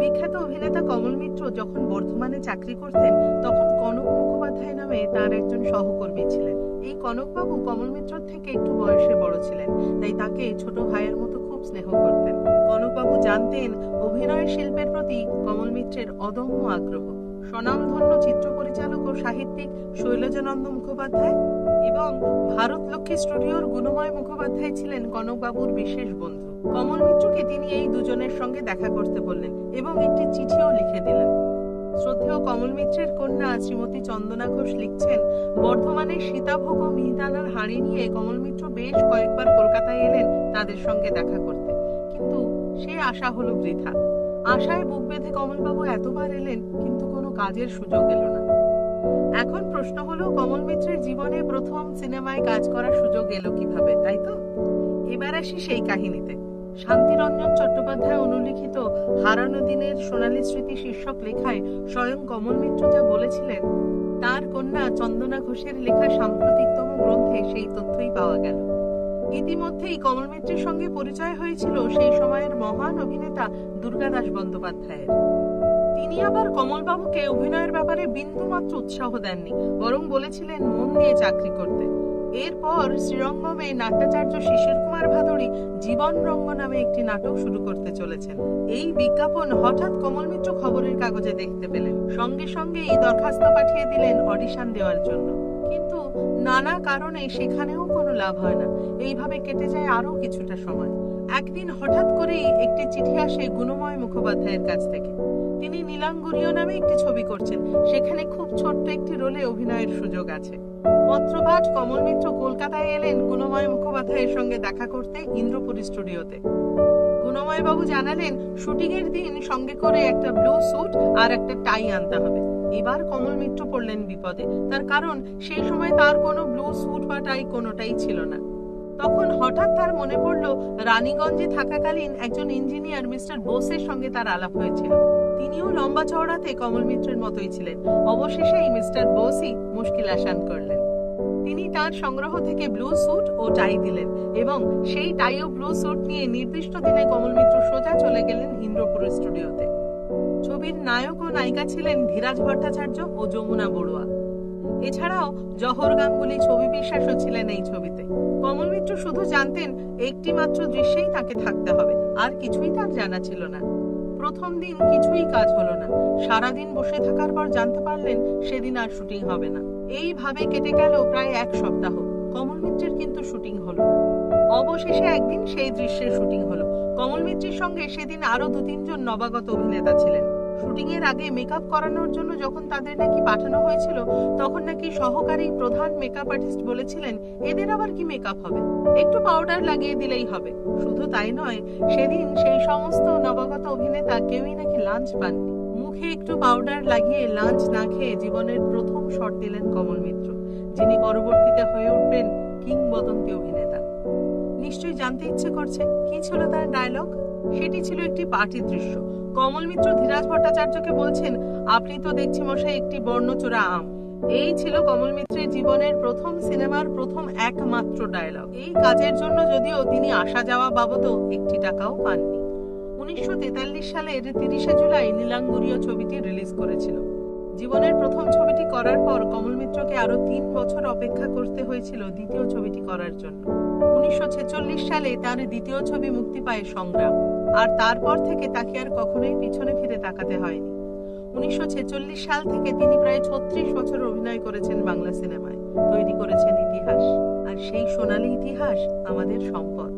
বিখ্যাত অভিনেতা কমল মিত্র যখন বর্ধমানে চাকরি করতেন, তখন কনক মুখোপাধ্যায় নামে তার একজন সহকর্মী ছিলেন। এই কনকবাবু কমল মিত্রর থেকে একটু বয়সে বড় ছিলেন, তাই তাকে ছোট ভাইয়ের মতো খুব স্নেহ করতেন। কনকবাবু জানতেন, অভিনয় শিল্পের প্রতি কমল মিত্রের অদম্য আগ্রহ। স্বনামধন্য চিত্র পরিচালক ও সাহিত্যিক শৈলজানন্দ মুখোপাধ্যায় এবং ভারত লক্ষ্মী স্টুডিওর গুণময় মুখোপাধ্যায় ছিলেন কনকবাবুর বিশেষ বন্ধু। কমল মিত্রকে তিনি এই দুজনের সঙ্গে দেখা করতে বললেন এবং একটি চিঠিও লিখে দিলেন। শ্রদ্ধেয় কমল মিত্রের কন্যা শ্রীমতী চন্দনা ঘোষ লিখছেন, বর্ধমানে সীতাভোগ ও মিহিদানার হাঁড়ি নিয়ে কমল মিত্র বেশ কয়েকবার কলকাতায় এলেন তাদের সঙ্গে দেখা করতে। কিন্তু সে আশা হলো বৃথা। আশায় বুক বেঁধে কমলবাবু এতবার এলেন, কিন্তু কোনো কাজের সুযোগ এলো না। এখন প্রশ্ন হলো, কমল মিত্রের জীবনে প্রথম সিনেমায় কাজ করার সুযোগ এলো কীভাবে, তাই তো? এবার আসি সেই কাহিনীতে। শান্তিরঞ্জন চট্টোপাধ্যায় অনুলিখিত হারানো দিনের সোনালী স্মৃতি শীর্ষক লেখায় স্বয়ং কমল মিত্র যা বলেছিলেন, তার কন্যা চন্দনা ঘোষের লেখা সাম্প্রতিকতম গ্রন্থে সেই তথ্যই পাওয়া গেল। ইতিমধ্যেই কমল মিত্রের সঙ্গে পরিচয় হয়েছিল সেই সময়ের মহান অভিনেতা দুর্গাদাস বন্দ্যোপাধ্যায়ের। তিনি আবার কমলবাবুকে অভিনয়ের ব্যাপারে বিন্দুমাত্র উৎসাহ দেননি, বরং বলেছিলেন, মন দিয়ে চাকরি করতে। এরপর শ্রীরঙ্গমে নাট্যাচার্য শিশির কুমার ভাদুড়ি জীবন রঙ্গ নামে একটি নাটক শুরু করতে চলেছেন। এই বিজ্ঞাপন হঠাৎ কমল মিত্র খবরের কাগজে দেখতে পেলেন। সঙ্গে সঙ্গে এই দরখাস্ত পাঠিয়ে দিলেন অডিশন দেওয়ার জন্য। কিন্তু নানা কারণে সেখানেও কোনো লাভ হয় না। এইভাবে কেটে যায় আরও কিছুটা সময়। একদিন হঠাৎ করেই একটি চিঠি আসে গুণময় মুখোপাধ্যায়ের কাছ থেকে। তিনি নীলাঙ্গুরীয় নামে একটি ছবি করছেন। সেখানে খুব ছোট্ট একটি রোলে অভিনয়ের সুযোগ আছে। পত্রপাঠ কমল মিত্র কলকাতায় এলেন গুণময় মুখোপাধ্যায়ের সঙ্গে দেখা করতে ইন্দ্রপুরী স্টুডিওতে। গুণময় বাবু জানালেন শুটিং এর দিন সঙ্গে করে একটা ব্লু স্যুট আর একটা টাই আনতে হবে। এবার কমল মিত্র পড়লেন বিপদে। তার কারণ, সেই সময় তার কোনো ব্লু স্যুট বা টাই কোনোটাই ছিল না। তখন হঠাৎ তার মনে পড়ল, রানীগঞ্জে থাকাকালীন একজন ইঞ্জিনিয়ার মিস্টার বোসের সঙ্গে তার আলাপ হয়েছিল। তিনিও লম্বা চওড়াতে কমল মিত্রের মতোই ছিলেন। অবশেষে এই মিস্টার বোসই মুশকিল আসান করলেন। তিনি তার সংগ্রহ থেকে ব্লু স্যুট ও টাই দিলেন এবং সেই টাই ও ব্লু স্যুট নিয়ে নির্দিষ্ট দিনে কমল মিত্র সোজা চলে গেলেন ইন্দ্রপুর স্টুডিওতে। ছবির নায়ক ও নায়িকা ছিলেন ধীরাজ ভট্টাচার্য ও যমুনা বড়ুয়া। এছাড়াও জহর গাঙ্গুলি ছবি বিশ্বাসও ছিলেন এই ছবিতে। কমল মিত্র শুধু জানতেন একটি মাত্র দৃশ্যেই তাকে থাকতে হবে, আর কিছুই তার জানা ছিল না। প্রথম দিন কিছুই কাজ হলো না। সারাদিন বসে থাকার পর জানতে পারলেন সেদিন আর শুটিং হবে না। এইভাবে কেটে গেল প্রায় এক সপ্তাহ। কমল মিত্রের কিন্তু শুটিং হলো না। অবশেষে একদিন সেই দৃশ্যের শুটিং হলো। কমল মিত্রের সঙ্গে সেদিন আরও দু তিনজন নবাগত অভিনেতা ছিলেন। শুটিং এর আগে মেকআপ করানোর জন্য যখন তাদের নাকি পাঠানো হয়েছিল, তখন নাকি সহকারী প্রধান মেকআপ আর্টিস্ট বলেছিলেন, এদের আবার কি মেকআপ হবে? একটু পাউডার লাগিয়ে দিলেই হবে। শুধু তাই নয়, সেদিন সেই সমস্ত নবাগত অভিনেতা কেউই নাকি লাঞ্চ পাননি। মুখে একটু পাউডার লাগিয়ে লাঞ্চ না খেয়ে জীবনের প্রথম শট দিলেন কমল মিত্র, যিনি পরবর্তীতে হয়ে উঠবেন কিংবদন্তি অভিনেতা। নিশ্চয়ই জানতে ইচ্ছে করছে, কি ছিল তার ডায়লগ সেটি ছিল একটি পার্টির দৃশ্য। কমল মিত্র ধীরাজ ভট্টাচার্যকে বলছেন, আপনি তো দেখছি মশাই একটি বর্ণচোরা আম। এই ছিল কমল মিত্রের জীবনের প্রথম সিনেমার প্রথম একমাত্র ডায়লগ এই কাজের জন্য যদিও তিনি আসা যাওয়া বাবদও একটি টাকাও পাননি। উনিশশো সালের তিরিশে জুলাই নীলাঙ্গুরীয় ছবিটি রিলিজ করেছিল। জীবনের প্রথম ছবিটি করার পর কমল মিত্রকে আরও তিন বছর অপেক্ষা করতে হয়েছিল দ্বিতীয় ছবিটি করার জন্য। উনিশশো ছেচল্লিশ সালে তার দ্বিতীয় ছবি মুক্তি পায় সংগ্রাম। আর তারপর থেকে তাকে আর কখনোই পিছনে ফিরে তাকাতে হয়নি। উনিশশো ছেচল্লিশ সাল থেকে তিনি প্রায় ছত্রিশ বছর অভিনয় করেছেন বাংলা সিনেমায়, তৈরি করেছেন ইতিহাস। আর সেই সোনালী ইতিহাস আমাদের সম্পদ।